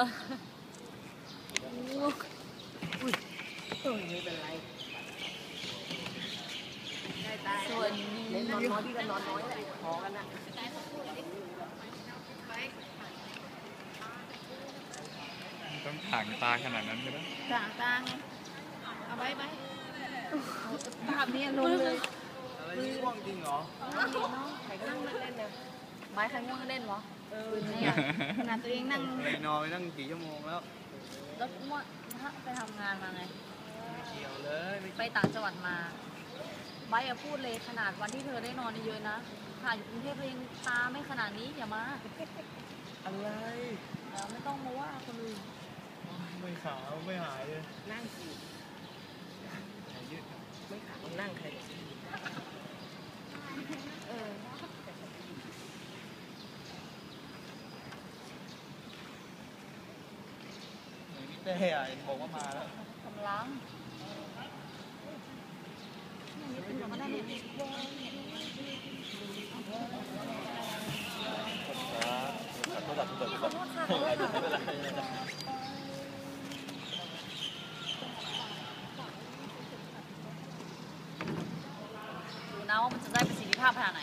ส่วนเล่นนอนน้อยพี่ก็นอนน้อยแหละพอกันนะต้องถางตาขนาดนั้นก็ได้ต่างตาไงเอาไว้ไหมภาพนี้ลงเลยอะไรนี่ว่างจริงเหรอใครก็นั่งเล่นๆนะไม้ใครง่วงเล่นวะ เออเนี่ยขนาดตัวเองนั่งเลยนอนไปตั้งกี่ชั่วโมงแล้วรถม่วงไปทำงานมาไงไม่เกี่ยวเลยไม่ไปต่างจังหวัดมาไบร์ทอะพูดเลยขนาดวันที่เธอได้นอนเยอะๆนะขนาดอยู่กรุงเทพเองตาไม่ขนาดนี้อย่ามาอะไรเออไม่ต้องมาว่าคนอื่นไม่ขาวไม่หายเลยนั่งสิยืดไม่ขาวนั่งใคร เออ เหมือนพี่เต้บอกว่ามาแล้วกำลังของมันได้เนี่ยโทรศัพท์เปิดขอโทษค่ะขอโทษค่ะดูนะว่ามันจะได้ประสิทธิภาพขนาดไหน